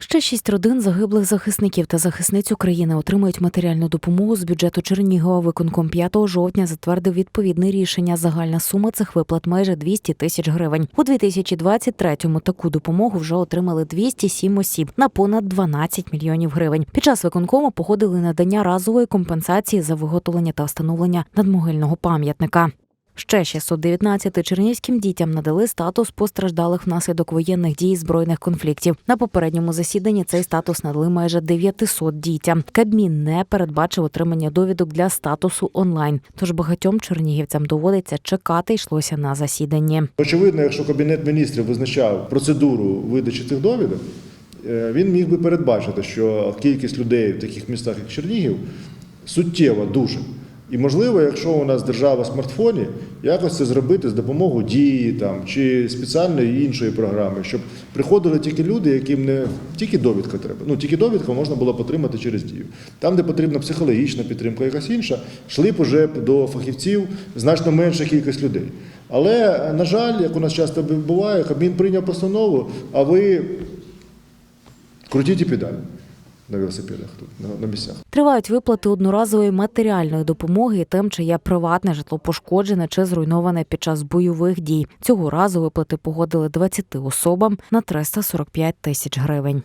Ще шість родин загиблих захисників та захисниць України отримують матеріальну допомогу з бюджету Чернігова. Виконком 5 жовтня затвердив відповідне рішення. Загальна сума цих виплат майже 200 тисяч гривень. У 2023-му таку допомогу вже отримали 207 осіб на понад 12 мільйонів гривень. Під час виконкому погодили надання разової компенсації за виготовлення та встановлення надмогильного пам'ятника. Ще 619 чернігівським дітям надали статус постраждалих внаслідок воєнних дій збройних конфліктів. На попередньому засіданні цей статус надали майже 900 дітям. Кабмін не передбачив отримання довідок для статусу онлайн. Тож багатьом чернігівцям доводиться чекати йшлося на засіданні. Очевидно, якщо Кабінет міністрів визначав процедуру видачі цих довідок, е, він міг би передбачити, що кількість людей в таких містах, як Чернігів, суттєва дуже. І можливо, якщо у нас держава в смартфоні, якось це зробити з допомогою дії там, чи спеціальної іншої програми, щоб приходили тільки люди, яким не тільки довідка треба. Ну, тільки довідка можна було отримати через дію. Там, де потрібна психологічна підтримка, якась інша, йшли б уже до фахівців значно менша кількість людей. Але, на жаль, як у нас часто буває, Кабмін прийняв постанову, а ви крутіть і педаль на велосипедах тут, на, на місцях. Тривають виплати одноразової матеріальної допомоги тим, чиє приватне житло пошкоджене чи зруйноване під час бойових дій. Цього разу виплати погодили 20 особам на 345 тисяч гривень.